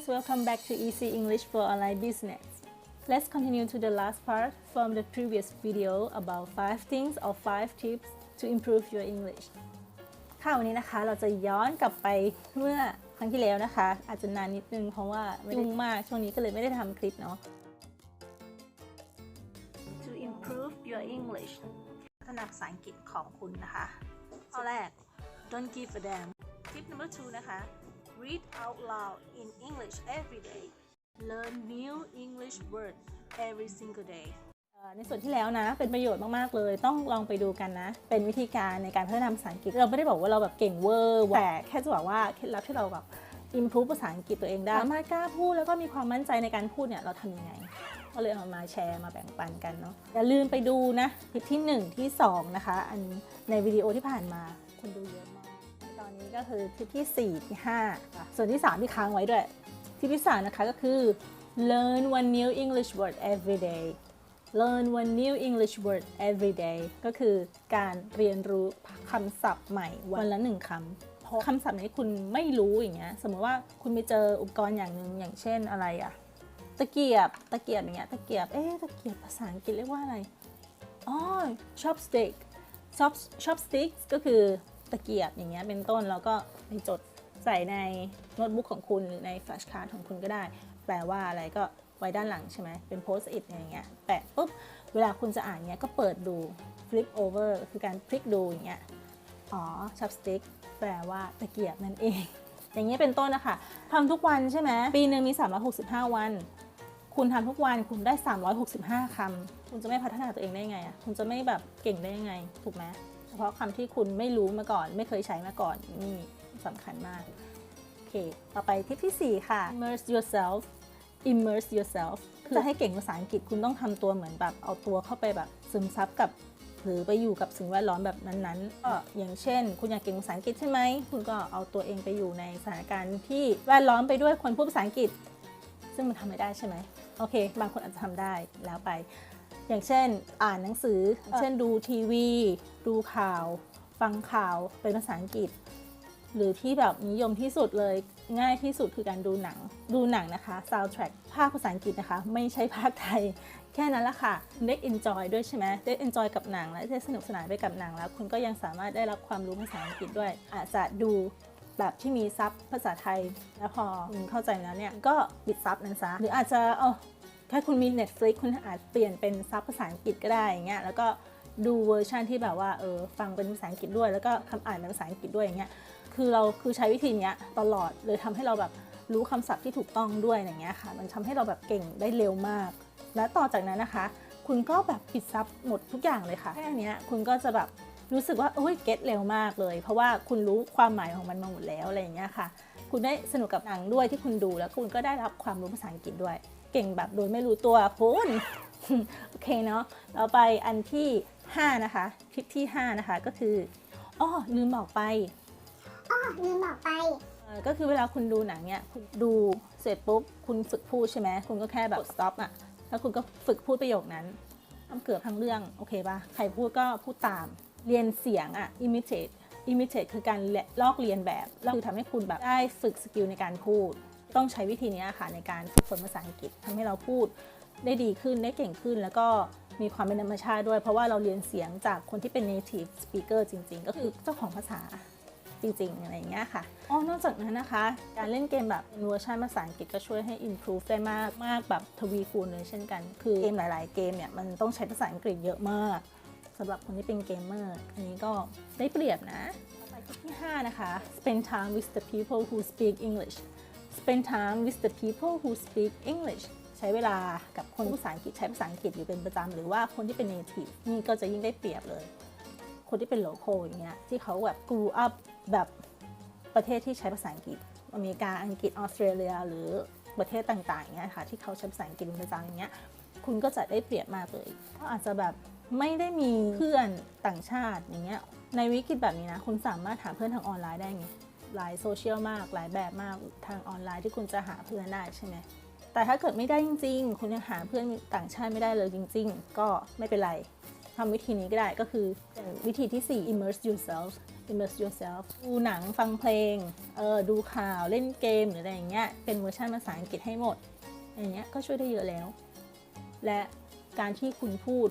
guys, welcome back to Easy English for Online Business. Let's continue to the last part from the previous video about 5 things or 5 tips to improve your English. ค่ะวันนี้นะคะเราจะย้อนกลับไปเมื่อครั้งที่แล้วนะคะ อาจจะนานนิดนึงเพราะว่ายุ่งมากช่วงนี้ก็เลยไม่ได้ทำคลิปเนาะ To improve your English พัฒนาภาษาอังกฤษของคุณนะคะข้อแรก don't give a damn tip number two นะคะ read out loud in English every day learn new English word every single day ในส่วนที่แล้วนะ เป็นประโยชน์มาก ๆ เลย ต้องลองไปดูกันนะ เป็นวิธีการในการพัฒนาภาษาอังกฤษ เราไม่ได้บอกว่าเราแบบเก่งเวอร์แต่แค่จะบอกว่าเคล็ดลับที่เราแบบ improve ภาษาอังกฤษตัวเองได้สามารถกล้าพูดแล้วก็มีความมั่นใจในการพูดเนี่ยเราทำยังไง ก็เลยเอามาแชร์มาแบ่งปันกันเนาะอย่าลืมไปดูนะคลิปที่ 1 ที่ 2 นะคะ อันในวิดีโอที่ผ่านมาคนดูเยอะมาก นนี้ก็คือคลิปที่ 4 ที่5ค่ะส่วนที่ 3 ที่ค้างไว้ด้วยคลิปที่ 3 นะคะก็คือ learn one new English word every day learn one new English word every day ก็คือการเรียนรู้คำศัพท์ใหม่วันละหนึ่งคำเพราะคำศัพท์ไหนที่คุณไม่รู้อย่างเงี้ย สมมติว่าคุณไปเจออุปกรณ์อย่างหนึ่งอย่างเช่นอะไรอะตะเกียบ ตะเกียบอย่างเงี้ย ตะเกียบ เอ๊ะ ตะเกียบภาษาอังกฤษเรียกว่าอะไร อ๋อ chopstick chop chopsticks ก็คือ ตะเกียบอย่างเงี้ยเป็นต้นแล้วก็ไปจดใส่ในโน้ตบุ๊กของคุณหรือในแฟลชการ์ดของคุณก็ได้ แปลว่าอะไรก็ไว้ด้านหลังใช่ไหมเป็นโพสต์อิทอย่างเงี้ยแปะปุ๊บ เวลาคุณจะอ่านเงี้ยก็เปิดดู flip over คือการพลิกดูอย่างเงี้ยอ๋อ chopstick แปลว่าตะเกียบนั่นเอง อย่างเงี้ยเป็นต้นนะคะทำทุกวันใช่ไหมปีหนึ่งมี 365 วัน คุณทำทุกวันคุณได้ 365คำคุณจะไม่พัฒนาตัวเองได้ไงอะคุณจะไม่แบบเก่งได้ยังไง ถูกไหม เฉพาะคำที่คุณไม่รู้มาก่อน ไม่เคยใช้มาก่อนนี่สำคัญมาก โอเค ต่อไปทิปที่ 4 ค่ะ immerse yourself immerse yourself คือจะให้เก่งภาษาอังกฤษคุณต้องทำตัวเหมือนแบบเอาตัวเข้าไปแบบซึมซับกับหรือไปอยู่กับสิ่งแวดล้อมแบบนั้นๆ ก็อย่างเช่น คุณอยากเก่งภาษาอังกฤษใช่ไหม คุณก็เอาตัวเองไปอยู่ในสถานการณ์ที่แวดล้อมไปด้วยคนพูดภาษาอังกฤษ ซึ่งมันทำไม่ได้ใช่ไหม โอเค บางคนอาจจะทำได้แล้วไป อย่างเช่นอ่านหนังสือ เช่นดูทีวี ดูข่าว ฟังข่าวเป็นภาษาอังกฤษ หรือที่แบบนิยมที่สุดเลยง่ายที่สุดคือการดูหนัง ดูหนังนะคะ soundtrack ภาคภาษาอังกฤษนะคะ ไม่ใช่ภาคไทย แค่นั้นละค่ะ ได้ enjoy ด้วยใช่ไหมได้ enjoy กับหนัง และได้สนุกสนานไปกับหนังแล้ว คุณก็ยังสามารถได้รับความรู้ภาษาอังกฤษด้วย อาจจะดูแบบที่มีซับภาษาไทย แล้วพอคุณเข้าใจแล้วเนี่ยก็ปิดซับนั้นซะหรืออาจจะเอา ถ้าคุณมี Netflix คุณอาจเปลี่ยนเป็นซับภาษาอังกฤษก็ได้อย่างเงี้ยแล้วก็ดูเวอร์ชันที่แบบว่าเออฟังเป็นภาษาอังกฤษด้วย แล้วก็คำอ่านเป็นภาษาอังกฤษด้วยอย่างเงี้ยคือเราคือใช้วิธีเนี้ยตลอดเลยทำให้เราแบบรู้คำศัพท์ที่ถูกต้องด้วยอย่างเงี้ยค่ะ มันทำให้เราแบบเก่งได้เร็วมาก และต่อจากนั้นนะคะ คุณก็แบบปิดซับหมดทุกอย่างเลยค่ะแค่เนี้ยคุณก็จะแบบรู้สึกว่าโอ้ยเก็ตเร็วมากเลย เพราะว่าคุณรู้ความหมายของมันมาหมดแล้วอะไรอย่างเงี้ยค่ะ คุณได้สนุกกับหนังด้วยที่คุณดูแล้วคุณก็ได้รับความรู้ภาษาอังกฤษด้วย เก่งแบบโดยไม่รู้ตัวคุณโอเคเนาะเราไปอันที่ 5 นะคะคลิปที่ 5 นะคะก็คืออ้อลืมบอกไปอ้อลืมบอกไปเอ่อก็คือเวลาคุณดูหนังเนี่ยคุณดูเสร็จปุ๊บคุณฝึกพูดใช่ไหมคุณก็แค่แบบ stop อะแล้วคุณก็ฝึกพูดประโยคนั้นทำเกือบทั้งเรื่องโอเคปะใครพูดก็พูดตามเรียนเสียงอะ imitate imitate คือการลอกเรียนแบบ แล้วคือทำให้คุณแบบได้ฝึกสกิลในการพูด ต้องใช้วิธีนี้ค่ะในการฝึกฝนภาษาอังกฤษทำให้เราพูดได้ดีขึ้นได้เก่งขึ้น แล้วก็มีความเป็นธรรมชาติด้วย เพราะว่าเราเรียนเสียงจากคนที่เป็น native speaker จริง ๆ ก็คือเจ้าของภาษาจริง ๆ อะไรอย่างเงี้ยค่ะอ๋อนอกจากนั้นนะคะ การเล่นเกมแบบเวอร์ชันภาษาอังกฤษก็ช่วยให้ improve ได้มากมากแบบทวีคูณเลยเช่นกัน คือเกมหลาย ๆ เกมเนี่ยมันต้องใช้ภาษาอังกฤษเยอะมากสำหรับคนที่เป็นเกมเมอร์อันนี้ก็ได้เปรียบนะต่อไปที่ 5 นะคะ spend time with the people who speak English spend time with the people who speak English ใช้เวลากับคนภาษาอังกฤษใช้ภาษาอังกฤษอยู่เป็นประจำหรือว่าคนที่เป็น native นี่ก็จะยิ่งได้เปรียบเลย คนที่เป็นโลโ a l อย่างเงี้ยที่เขาแบบ grew up แบบประเทศที่ใช้ภาษาอังกฤษอเมริกาอังกฤษออสเตรเลียหรือประเทศต่างๆอย่างเงี้ยค่ะที่เขาใช้ภาษาอังกฤษเป็นประจำอย่างเงี้ยคุณก็จะได้เปรียบมากเลยก็อาจจะแบบไม่ได้มีเพื่อนต่างชาติอย่างเงี้ยในวิกฤตแบบนี้นะ คุณสามารถหาเพื่อนทางออนไลน์ได้ไง หลายโซเชียลมาก หลายแบบมากทางออนไลน์ที่คุณจะหาเพื่อนได้ใช่ไหมแต่ถ้าเกิดไม่ได้จริง ๆ คุณยังหาเพื่อนต่างชาติไม่ได้เลยจริง ๆ ก็ไม่เป็นไรทำวิธีนี้ก็ได้ก็คือวิธีที่ 4 immerse yourself immerse yourself ดูหนังฟังเพลงเออดูข่าวเล่นเกมหรืออะไรอย่างเงี้ยเป็นเวอร์ชันภาษาอังกฤษให้หมดอย่างเงี้ยก็ช่วยได้เยอะแล้ว และการที่คุณพูด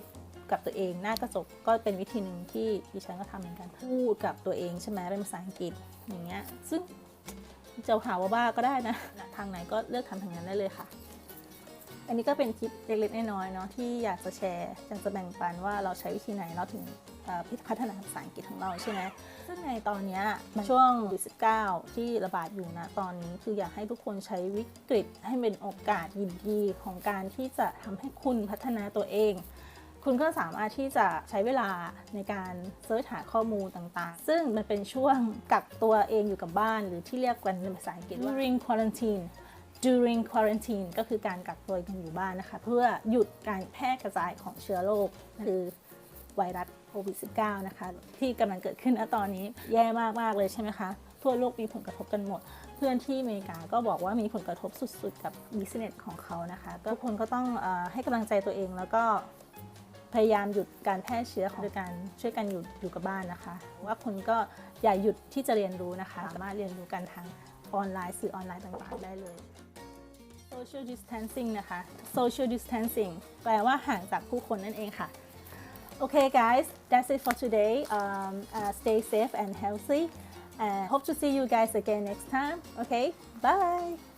กับตัวเองหน้ากระจกก็เป็นวิธีหนึ่งที่ดิฉันก็ทำเหมือนกันพูดกับตัวเองใช่ไหมเป็นภาษาอังกฤษอย่างเงี้ยซึ่งจะหาว่าบ้าก็ได้นะ ทางไหนก็เลือกทำทางนั้นได้เลยค่ะ อันนี้ก็เป็นคลิปเล็กๆน้อยๆเนาะที่อยากจะแชร์อยากจะแบ่งปันว่าเราใช้วิธีไหนเราถึงพัฒนาภาษาอังกฤษของเราใช่ไหมซึ่งในตอนนี้ช่วงโควิด19ที่ระบาดอยู่นะ ตอนนี้คืออยากให้ทุกคนใช้วิกฤตให้เป็นโอกาสดีๆของการที่จะทำให้คุณพัฒนาตัวเอง คุณก็สามารถที่จะใช้เวลาในการเสิร์ชหาข้อมูลต่างๆ ซึ่งมันเป็นช่วงกักตัวเองอยู่กับบ้านหรือที่เรียกกันเป็นภาษาอังกฤษว่า during quarantine during quarantine ก็คือการกักตัวกันอยู่บ้านนะคะ เพื่อหยุดการแพร่กระจายของเชื้อโรคคือไวรัสโควิด -19 นะคะ ที่กำลังเกิดขึ้นณตอนนี้แย่มาก ๆ เลยใช่ไหมคะ ทั่วโลกมีผลกระทบกันหมด เพื่อนที่อเมริกาก็บอกว่ามีผลกระทบสุด ๆ กับ business ของเขานะคะ ก็ทุกคนก็ต้องเออให้กำลังใจตัวเองแล้วก็ พยายามหยุดการแพร่เชื้อของโดยการช่วยกันอยู่อยู่กับบ้านนะคะ ว่าคุณก็อย่าหยุดที่จะเรียนรู้นะคะ สามารถเรียนรู้กันทางออนไลน์สื่อออนไลน์ต่างๆได้เลย social distancing นะคะ social distancing แปลว่าห่างจากผู้คนนั่นเองค่ะ Okay guys that's it for today um, uh, stay safe and healthy and hope to see you guys again next time okay bye